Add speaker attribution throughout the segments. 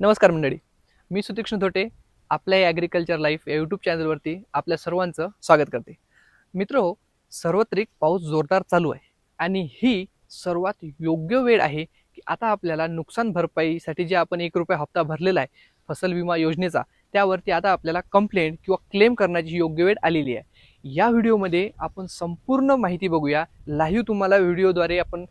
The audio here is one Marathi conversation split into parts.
Speaker 1: नमस्कार मंडळी. मी सुतीक्ष्ण धोटे आपल्या ॲग्रिकल्चर लाईफ या यूट्यूब चॅनलवरती आपल्या सर्वांचं स्वागत करते. मित्र हो सर्वत्रिक पाऊस जोरदार चालू आहे आणि ही सर्वात योग्य वेळ आहे की आता आपल्याला नुकसान भरपाईसाठी जे आपण एक रुपये हप्ता भरलेला आहे फसल विमा योजनेचा त्यावरती आता आपल्याला कंप्लेंट किंवा क्लेम करण्याची योग्य वेळ आलेली आहे. या व्हिडिओमध्ये आपण संपूर्ण माहिती बघूया. लाईव्ह तुम्हाला व्हिडिओद्वारे आपण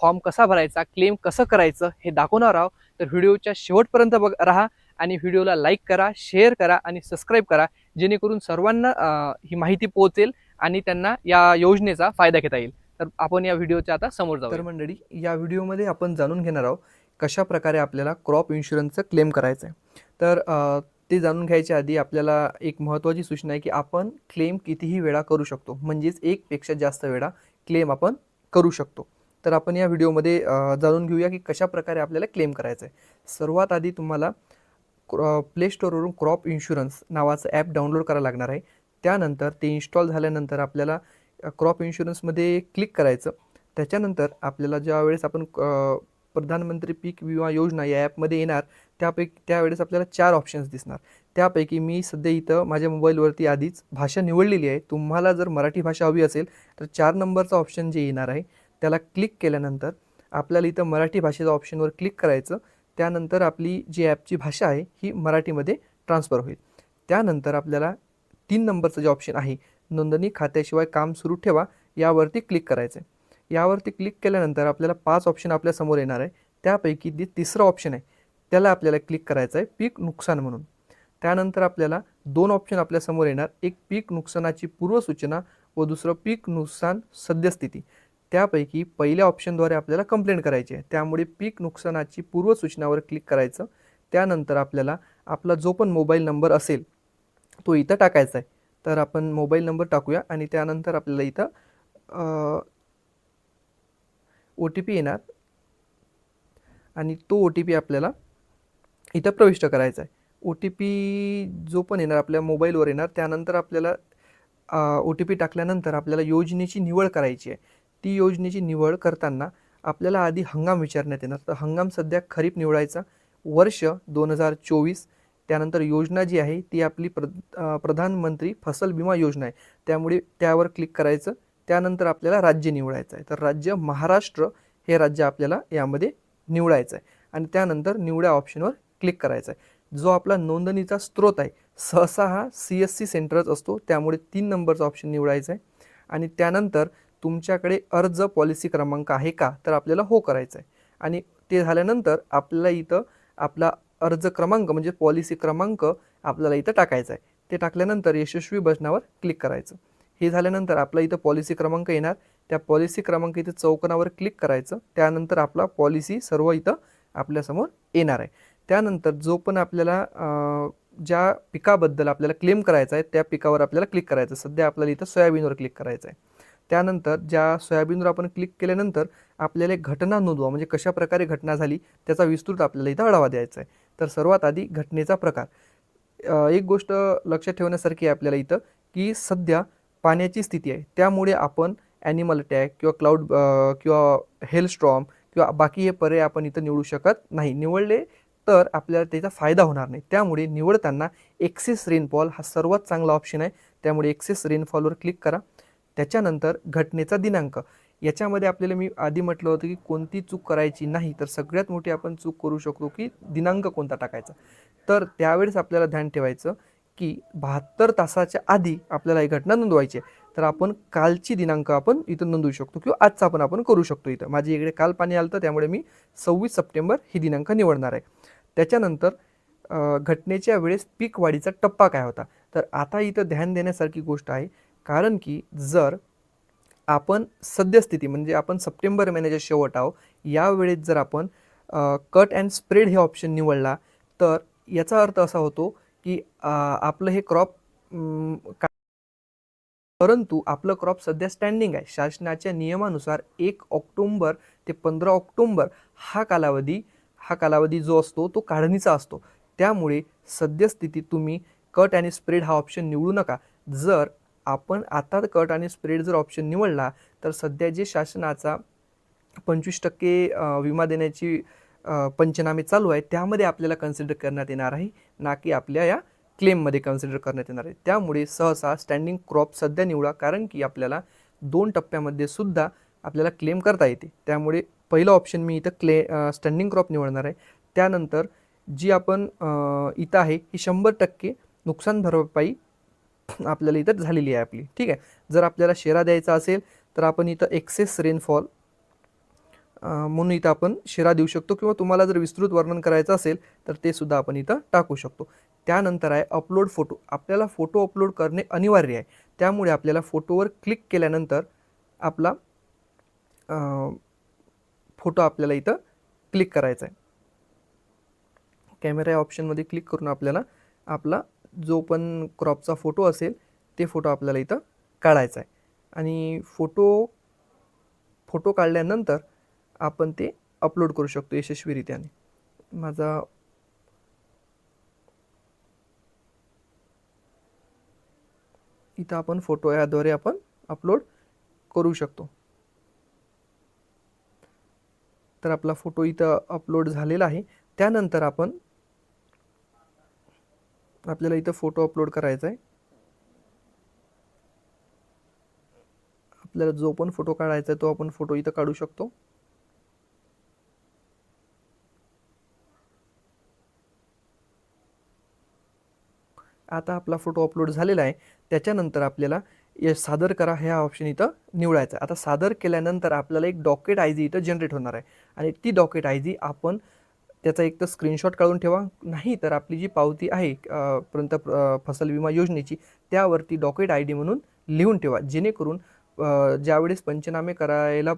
Speaker 1: फॉर्म कसा भरायचा क्लेम कसं करायचं हे दाखवणार आहोत. तर व्हिडिओच्या शेवटपर्यंत बघ राहा आणि व्हिडिओला लाईक करा शेअर करा आणि सबस्क्राईब करा जेणेकरून सर्वांना ही माहिती पोहोचेल आणि त्यांना या योजनेचा फायदा घेता येईल. तर आपण या व्हिडिओच्या आता समोर जाऊ
Speaker 2: तर मंडळी या व्हिडिओमध्ये आपण जाणून घेणार आहोत कशा प्रकारे आपल्याला क्रॉप इन्शुरन्सचं क्लेम करायचं आहे तर ते जाणून घ्यायच्या आधी आपल्याला एक महत्त्वाची सूचना आहे की आपण क्लेम कितीही वेळा करू शकतो. म्हणजेच एकपेक्षा जास्त वेळा क्लेम आपण करू शकतो. तर आपण या व्हिडिओमध्ये जाणून घेऊया की कशा प्रकारे आपल्याला क्लेम करायचं आहे सर्वात आधी तुम्हाला प्ले स्टोरवरून क्रॉप इन्शुरन्स नावाचं ॲप डाउनलोड करायला लागणार आहे. त्यानंतर ते इन्स्टॉल झाल्यानंतर आपल्याला क्रॉप इन्शुरन्समध्ये क्लिक करायचं. त्याच्यानंतर आपल्याला ज्या वेळेस आपण प्रधानमंत्री पीक विमा योजना या ॲपमध्ये येणार त्यापैकी त्यावेळेस आपल्याला चार ऑप्शन्स दिसणार. त्यापैकी मी सध्या इथं माझ्या मोबाईलवरती आधीच भाषा निवडलेली आहे. तुम्हाला जर मराठी भाषा हवी असेल तर चार नंबरचा ऑप्शन जे येणार आहे त्याला क्लिक केल्यानंतर आपल्याला इथं मराठी भाषेच्या ऑप्शनवर क्लिक करायचं. त्यानंतर आपली जी ॲपची भाषा आहे ही मराठीमध्ये ट्रान्सफर होईल. त्यानंतर आपल्याला तीन नंबरचं जे ऑप्शन आहे नोंदणी खात्याशिवाय काम सुरू ठेवा यावरती क्लिक करायचं आहे यावरती क्लिक केल्यानंतर आपल्याला पाच ऑप्शन आपल्यासमोर येणार आहे. त्यापैकी जे तिसरं ऑप्शन आहे त्याला आपल्याला क्लिक करायचं आहे पीक नुकसान म्हणून. त्यानंतर आपल्याला दोन ऑप्शन आपल्यासमोर येणार एक पीक नुकसानाची पूर्वसूचना व दुसरं पीक नुकसान सद्यस्थिती. त्यापैकी पहिल्या ऑप्शनद्वारे आपल्याला कंप्लेंट करायची आहे. त्यामुळे पीक नुकसानाची पूर्वसूचनावर क्लिक करायचं. त्यानंतर आपल्याला आपला जो पण मोबाईल नंबर असेल तो इथं टाकायचा आहे. तर आपण मोबाईल नंबर टाकूया आणि त्यानंतर आपल्याला इथं ओ टी पी येणार. आणि तो ओ टी पी आपल्याला इथं प्रविष्ट करायचा आहे. ओ टी पी जो पण येणार आपल्या मोबाईलवर येणार त्यानंतर आपल्याला ओ टी पी टाकल्यानंतर आपल्याला योजनेची निवड करायची आहे. ती योजनेची निवड करताना आपल्याला आधी हंगाम विचारण्यात येणार. तर हंगाम सध्या खरीप निवडायचा. वर्ष दोन हजार चोवीस त्यानंतर योजना जी आहे ती आपली प्र प्रधानमंत्री फसल विमा योजना आहे. त्यामुळे त्यावर क्लिक करायचं. त्यानंतर आपल्याला राज्य निवडायचं आहे. तर राज्य महाराष्ट्र हे राज्य आपल्याला यामध्ये निवडायचं आहे. आणि त्यानंतर निवड्या ऑप्शनवर क्लिक करायचं आहे. जो आपला नोंदणीचा स्रोत आहे सहसा हा सी एस सी सेंटरच असतो. त्यामुळे तीन नंबरचा ऑप्शन निवडायचा आहे. आणि त्यानंतर तुमच्याकडे अर्ज पॉलिसी क्रमांक आहे का? तर आपल्याला हो करायचं आहे आणि ते झाल्यानंतर आपल्याला इथं आपला अर्ज क्रमांक म्हणजे पॉलिसी क्रमांक आपल्याला इथं टाकायचा आहे ते टाकल्यानंतर यशस्वी बटनावर क्लिक करायचं. हे झाल्यानंतर आपला इथं पॉलिसी क्रमांक येणार. त्या पॉलिसी क्रमांक इथं चौकोनावर क्लिक करायचं. त्यानंतर आपला पॉलिसी सर्व इथं आपल्यासमोर येणार आहे. त्यानंतर जो पण आपल्याला ज्या पिकाबद्दल आपल्याला क्लेम करायचा आहे त्या पिकावर आपल्याला क्लिक करायचं. सध्या आपल्याला इथं सोयाबीनवर क्लिक करायचं आहे त्यानंतर ज्या सोयाबीनवर आपण क्लिक केल्यानंतर आपल्याला एक घटना नोंदवा म्हणजे कशा प्रकारे घटना झाली त्याचा विस्तृत आपल्याला इथं आढावा द्यायचा आहे. तर सर्वात आधी घटनेचा प्रकार. एक गोष्ट लक्षात ठेवण्यासारखी आहे आपल्याला इथं की सध्या पाण्याची स्थिती आहे. त्यामुळे आपण ॲनिमल अटॅक किंवा क्लाउड किंवा हेल स्ट्रॉम किंवा बाकी हे पर्याय आपण इथं निवडू शकत नाही. निवडले तर आपल्याला त्याचा फायदा होणार नाही. त्यामुळे निवडताना एक्सेस रेनफॉल हा सर्वात चांगला ऑप्शन आहे. त्यामुळे एक्सेस रेनफॉलवर क्लिक करा. त्याच्यानंतर घटनेचा दिनांक. याच्यामध्ये आपल्याला मी आधी म्हटलं होतं की कोणती चूक करायची नाही तर सगळ्यात मोठी आपण चूक करू शकतो की दिनांक कोणता टाकायचा. तर त्यावेळेस आपल्याला ध्यान ठेवायचं की बहात्तर तासाच्या आधी आपल्याला ही घटना नोंदवायची आहे. तर आपण कालची दिनांक आपण इथं नोंदवू शकतो किंवा आजचा पण आपण करू शकतो इथं. माझी इकडे काल पाणी आलं तर त्यामुळे मी सव्वीस सप्टेंबर ही दिनांक निवडणार आहे. त्याच्यानंतर घटनेच्या वेळेस पीक वाढीचा टप्पा काय होता? तर आता इथं ध्यान देण्यासारखी गोष्ट आहे कारण की जर आपण सद्यस्थिती म्हणजे आपण सप्टेंबर महिन्याच्या शेवट आहो यावेळेत जर आपण कट अँड स्प्रेड हे ऑप्शन निवडला तर याचा अर्थ असा होतो की आपलं हे क्रॉप परंतु आपलं क्रॉप सध्या स्टँडिंग आहे. शासनाच्या नियमानुसार एक ऑक्टोंबर ते पंधरा ऑक्टोंबर हा कालावधी हा कालावधी जो असतो तो काढणीचा असतो. त्यामुळे सद्यस्थितीत तुम्ही कट आणि स्प्रेड हा ऑप्शन निवडू नका. जर आपण आता कट आणि स्प्रेड जर ऑप्शन निवडला तर सध्या जे शासनाचा पंचवीस टक्के विमा देण्याची पंचनामे चालू आहे त्यामध्ये आपल्याला कन्सिडर करण्यात येणार आहे ना की आपल्या या क्लेममध्ये कन्सिडर करण्यात येणार आहे. त्यामुळे सहसा स्टँडिंग क्रॉप सध्या निवडा कारण की आपल्याला दोन टप्प्यामध्ये सुद्धा आपल्याला क्लेम करता येते. त्यामुळे पहिलं ऑप्शन मी इथं क्ले स्टँडिंग क्रॉप निवडणार आहे. त्यानंतर जी आपण इथं आहे ही शंभर टक्के नुकसान भरपाई आपल्याला इथं झालेली आहे आपली. ठीक आहे? जर आपल्याला शेरा द्यायचा असेल तर आपण इथं एक्सेस रेनफॉल म्हणून इथं आपण शेरा देऊ शकतो किंवा तुम्हाला जर विस्तृत वर्णन करायचं असेल तर ते सुद्धा आपण इथं टाकू शकतो. त्यानंतर आहे अपलोड फोटो आपल्याला फोटो अपलोड करणे अनिवार्य आहे. त्यामुळे आपल्याला फोटोवर क्लिक केल्यानंतर आपला फोटो आपल्याला इथं क्लिक करायचा आहे. कॅमेरा या ऑप्शनमध्ये क्लिक करून आपल्याला आपला जो पण क्रॉपचा फोटो असेल ते फोटो आपल्याला इथं काढायचा आहे. आणि फोटो फोटो काढल्यानंतर आपण ते अपलोड करू शकतो यशस्वीरित्याने. माझा इथं आपण फोटो याद्वारे आपण अपलोड करू शकतो. तर आपला फोटो इथं अपलोड झालेला आहे. त्यानंतर आपण आपल्याला इथं फोटो अपलोड करायचा आहे. आपल्याला जो पण फोटो काढायचा आहे तो आपण फोटो इथं काढू शकतो. आता आपला फोटो अपलोड झालेला आहे. त्याच्यानंतर आपल्याला सादर करा ह्या ऑप्शन इथं निवडायचं आहे. आता सादर केल्यानंतर आपल्याला एक डॉकेट आय जी इथं जनरेट होणार आहे. आणि ती डॉकेट आय जी आपण त्याचा एक तर स्क्रीनशॉट काढून ठेवा. नाही तर आपली जी पावती आहे अ, फसल विमा योजनेची त्यावरती डॉकेट आय डी म्हणून लिहून ठेवा. जेणेकरून ज्यावेळेस पंचनामे करायला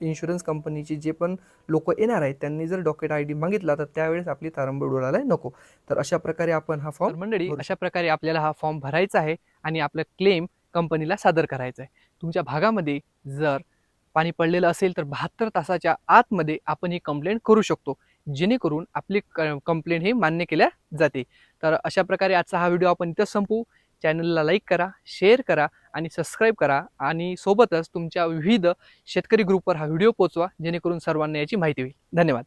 Speaker 2: इन्शुरन्स कंपनीची जे पण लोक येणार आहेत त्यांनी जर डॉकेट आय डी मागितला तर त्यावेळेस आपली तारंबळ उडायला नको. तर अशा प्रकारे आपण हा फॉर्म
Speaker 1: मंडळी अशा प्रकारे आपल्याला हा फॉर्म भरायचा आहे आणि आपलं क्लेम कंपनीला सादर करायचं आहे तुमच्या भागामध्ये जर पाणी पडलेलं असेल तर बहात्तर तासाच्या आतमध्ये आपण ही कंप्लेंट करू शकतो. जेणेकरून आपली कंप्लेंट ही मान्य केल्या जाते. तर अशा प्रकारे आजचा हा व्हिडिओ आपण इथं संपू चॅनलला लाईक करा शेअर करा आणि सबस्क्राईब करा. आणि सोबतच तुमच्या विविध शेतकरी ग्रुपवर हा व्हिडिओ पोचवा जेणेकरून सर्वांना याची माहिती होईल. धन्यवाद.